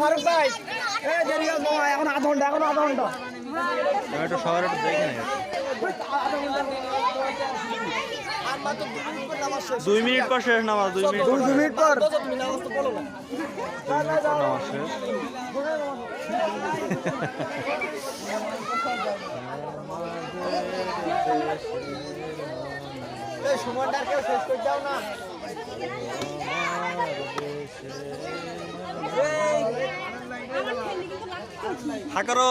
ফারুক ভাই। এখন আধ ঘণ্টা এখন আধ ঘণ্টা। একটু সবার একটু দেখে নেই। দুই মিনিট পর শেষ নামাজ দুই মিনিট পর। দু মিনিট পর। নামাজ শেষ। সময়টা আর কেউ শেষ করে দাও না। হাকারো।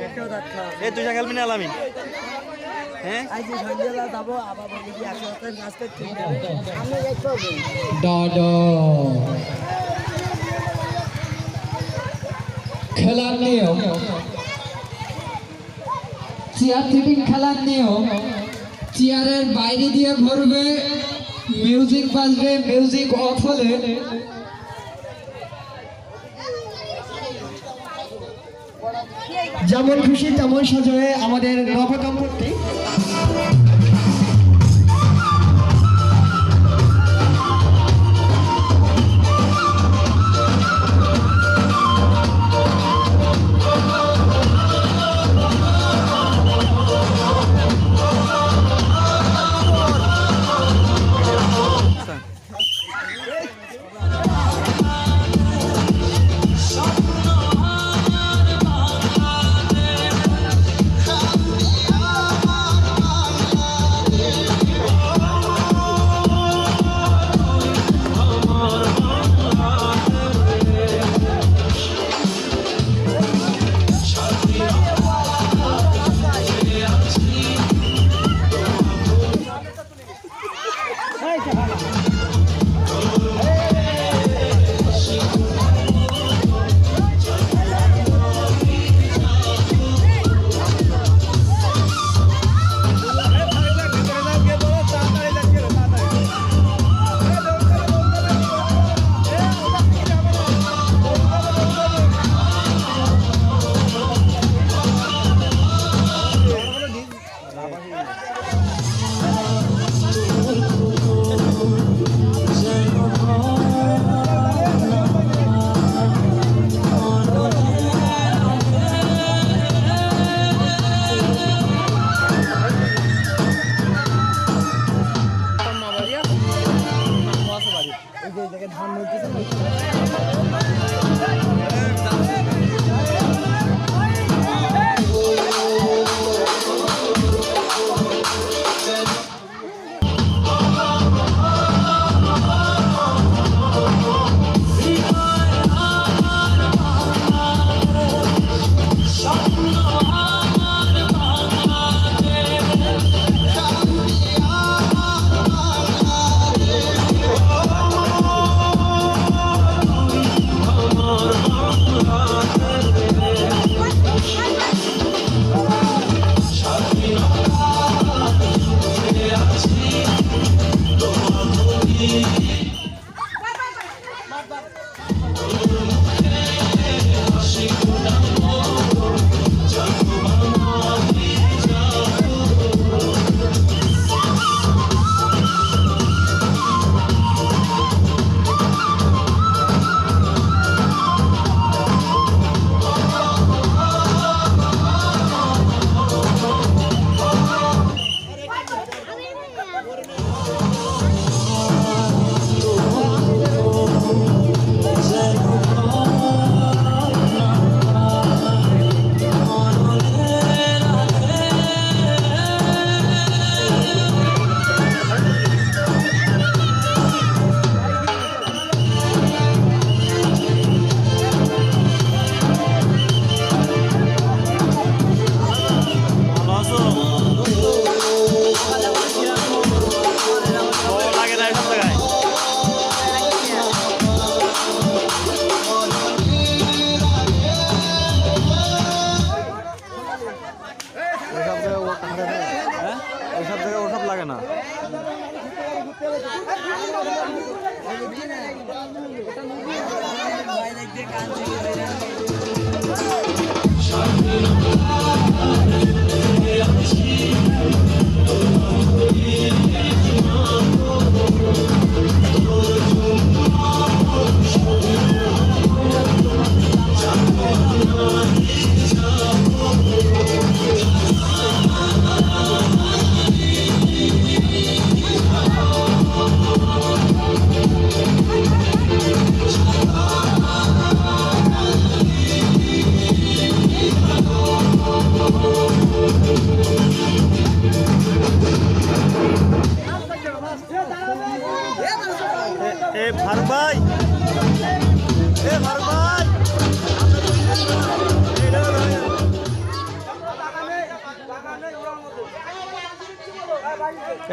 এ তুই খেলবি না আলামিন হ্যাঁ? খেলার নিয়ম। চেয়ার টিপিং খেলার নিয়ম। চেয়ারের বাইরে দিয়ে ঘুরবে মিউজিক বাজবে মিউজিক অফ হলে যেমন খুশি তেমন সাজয়ে আমাদের নবদম্পতি।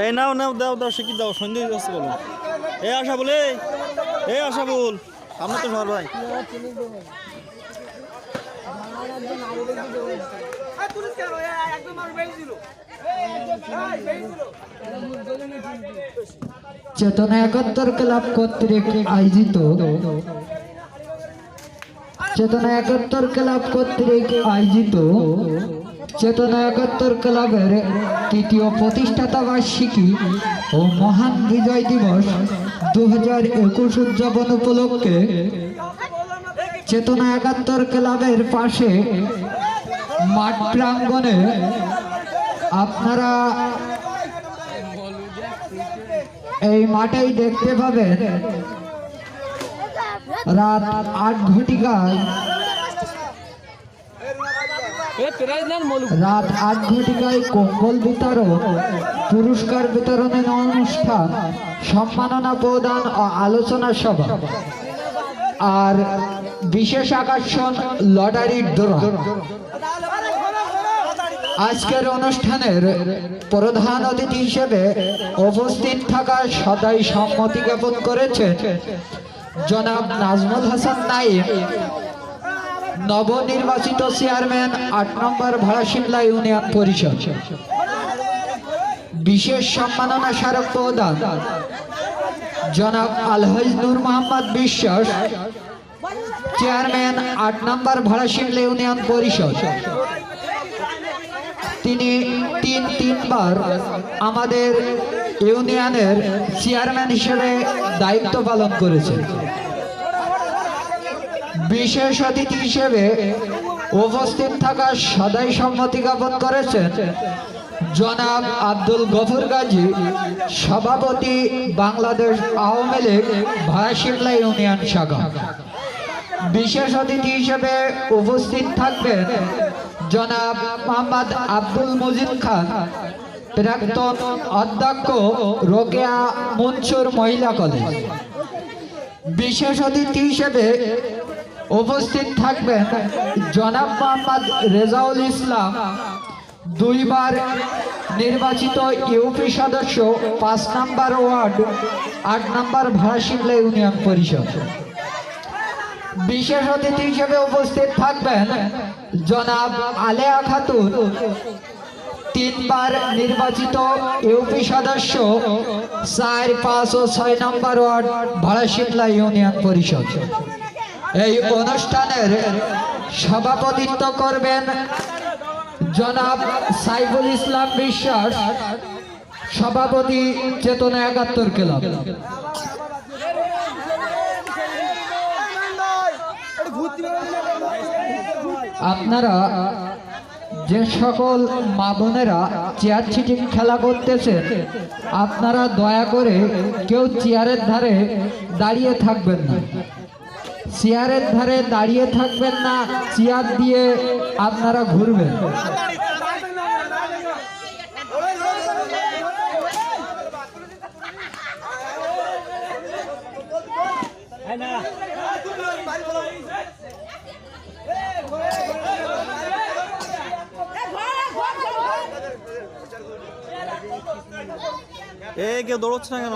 এই নাও নাও, দাও দাও শিখি দাও? সন্ধ্যে হয়ে যাচ্ছে বলো। এ আশা বলে এ আশা বল আমরা তো সর ভাই। চেতনা একাত্তর ক্লাব কর্তৃক আয়োজিত। চেতনা একাত্তর ক্লাব কর্তৃক আয়োজিত। চেতনা একাত্তর ক্লাবের তৃতীয় প্রতিষ্ঠাতা বার্ষিকী ও মহান বিজয় দিবস দু হাজার একুশ উদযাপন উপলক্ষে চেতনা একাত্তর ক্লাবের পাশে মাঠ প্রাঙ্গণে আপনারা এই মাঠেই দেখতে পাবেন রাত আট ঘটিকায় রাত আট ঘটিকায় কম্বল বিতরণ, পুরস্কার বিতরণের অনুষ্ঠান সম্মাননা প্রদান ও আলোচনা সভা। আর বিশেষ আকর্ষণ লটারির দৌড় আজকের অনুষ্ঠানের প্রধান অতিথি হিসেবে উপস্থিত থাকা সদাই সম্মতি জ্ঞাপন করেছেন জনাব নাজমুল হাসান নাইম নবনির্বাচিত চেয়ারম্যান আট নম্বর ভাড়াশিমলা ইউনিয়ন পরিষদ। বিশেষ সম্মাননা স্মারক প্রদান জনাব আলহাজ নূর মোহাম্মদ বিশ্বাস, চেয়ারম্যান আট নম্বর ভাড়াশিমলা ইউনিয়ন পরিষদ। তিনি তিন তিনবার আমাদের ইউনিয়নের চেয়ারম্যান হিসেবে দায়িত্ব পালন করেছেন। বিশেষ অতিথি হিসেবে উপস্থিত থাকা সদাই সম্মতি জ্ঞাপন করেছেন জনাব আব্দুল গফুর গাজী, সভাপতি বাংলাদেশ আওয়ামী লীগ ভায়াশিমলা ইউনিয়ন শাখা। বিশেষ অতিথি হিসেবে উপস্থিত থাকবেন জনাব মোহাম্মদ আব্দুল মজিদ খান, প্রাক্তন অধ্যক্ষ রোকেয়া মনসুর মহিলা কলেজ। বিশেষ অতিথি হিসেবে উপস্থিত থাকবেন জনাব মোহাম্মদ রেজাউল ইসলাম, দুইবার নির্বাচিত ইউপি সদস্য, পাঁচ নাম্বার ওয়ার্ড, আট নম্বর ভাড়াশিমলা ইউনিয়ন পরিষদ। বিশেষ অতিথি হিসেবে উপস্থিত থাকবেন জনাব আলেয়া খাতুন, তিনবার নির্বাচিত ইউপি সদস্য, চার, পাঁচ ও ছয় নম্বর ওয়ার্ড ভাড়াশিমলা ইউনিয়ন পরিষদ। এই অনুষ্ঠানের সভাপতিত্ব করবেন জনাব সাইফুল ইসলাম বিশ্বাস, সভাপতি চেতনা একাত্তর ক্লাব। আপনারা যে সকল মা বোনেরা চেয়ার ছিটিং খেলা করতেছেন, আপনারা দয়া করে কেউ চেয়ারের ধারে দাঁড়িয়ে থাকবেন না। চেয়ারের ধারে দাঁড়িয়ে থাকবেন না চেয়ার দিয়ে আপনারা ঘুরবেন। এ কেউ দৌড়চ্ছে না কেন?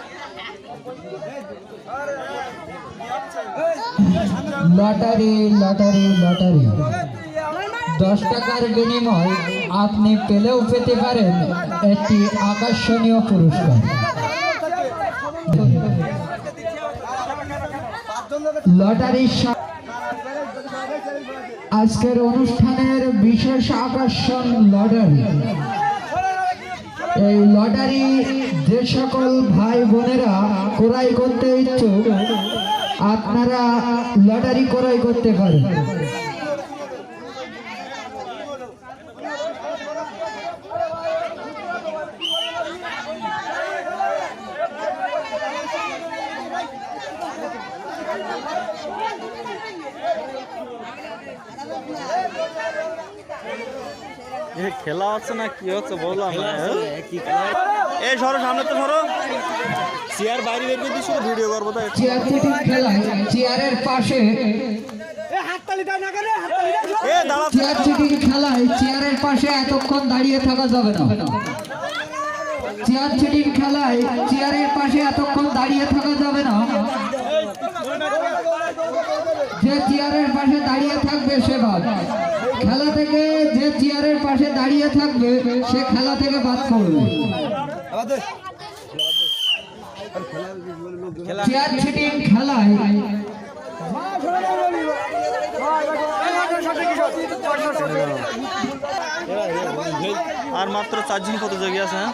Lottery lottery lottery. দশ টাকার বিনিময় আপনি পেলেও পেতে পারেন একটি আকর্ষণীয় পুরস্কার। লটারির সা- আজকের অনুষ্ঠানের বিশেষ আকর্ষণ লটারি। এই লটারি যে সকল ভাই বোনেরা ক্রয় করতে ইচ্ছুক, আপনারা লটারি ক্রয় করতে পারেন Yeah. খেলা হচ্ছে না কি হচ্ছে বললাম হ্যাঁ? এই সরো সামনে তো সরো। চেয়ার বাইরে বের করে দিচ্ছিল ভিডিও করব তাই। চেয়ার চেয়ারের পাশে। চেয়ার চিটিং খেলায় চেয়ারের পাশে এতক্ষণ দাঁড়িয়ে থাকা যাবে না। চেয়ার চিটিং খেলায় চেয়ারের পাশে এতক্ষণ দাঁড়িয়ে থাকা যাবে না। যে চেয়ারের পাশে দাঁড়িয়ে থাকবে সে বাদ খেলা থেকে যে চেয়ারের পাশে দাঁড়িয়ে থাকবে, সে খেলা থেকে বাদ করবে চেয়ার চিটিং খেলায় আর মাত্র চারজন প্রতিযোগী আছে হ্যাঁ?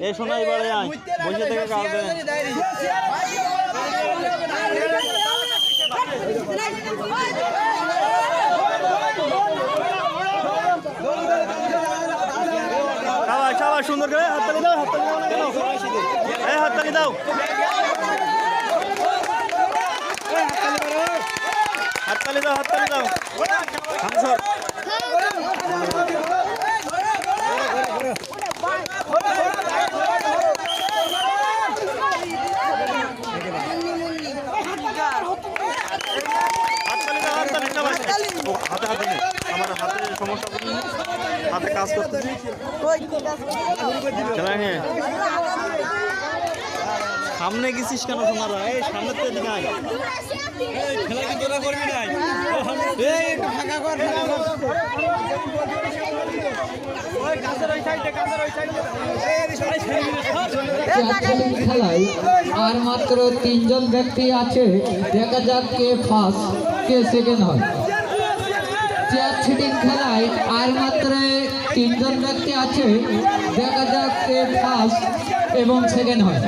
এই শোনা এবারে আয় বসে থেকে সুন্দর করে হাততালি দাও হাততালি দাও হাততালি দাও হাততালি দাও হাততালি দাও হাততালি দাও ও, হাতে হাতে আমার হাতে সমস্যা হাতে কাজ করতেছি খেলা নিয়ে সামনে গেছিস কেন সোনারা? এই, সামনে তো এদিকে আয়। চেয়ারচালিং খেলায় আর মাত্র তিনজন ব্যক্তি আছে, দেখা যাক কে ফার্স্ট কে সেকেন্ড হয়। চেয়ার ছিটিং খেলায় আর মাত্র তিনজন ব্যক্তি আছে, দেখা যাক কে ফার্স্ট এবং সেকেন্ড হয়।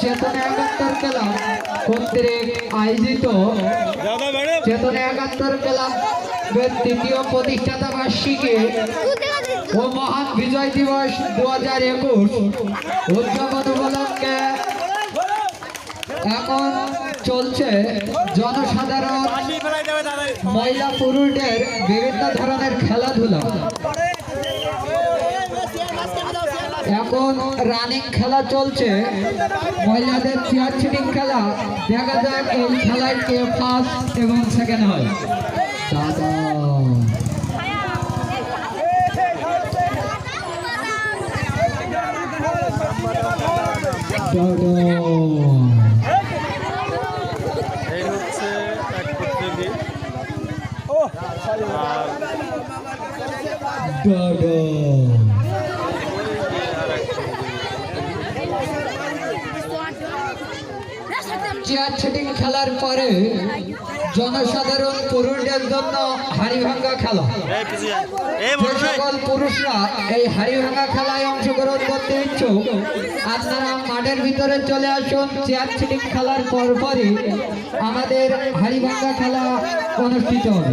চেতনা একাত্তর ক্লাব কর্তৃক আয়োজিত। একাত্তর ক্লাবের তৃতীয় ও বিজয় দিবস দু হাজার একুশ এখন চলছে জনসাধারণ, মহিলা পুরুষদের বিভিন্ন ধরনের খেলাধুলা। এখন রানিং খেলা চলছে মহিলাদের চেয়ার ছিটিং খেলা দেখা যাক এই খেলায় কে ফার্স্ট এবং সেকেন্ড হয় দাদা এই হচ্ছে এক প্রতিযোগী আর দাদা চেয়ার ছিটিং খেলার পরে জনসাধারণ পুরুষদের জন্য হাড়ি ভাঙ্গা খেলা সকল পুরুষরা এই হাড়ি ভাঙ্গা খেলায় অংশগ্রহণ করতে ইচ্ছুক আপনারা মাঠের ভিতরে চলে আসুন চেয়ার ছিটিং খেলার পরপরই আমাদের হাড়ি ভাঙ্গা খেলা অনুষ্ঠিত হবে।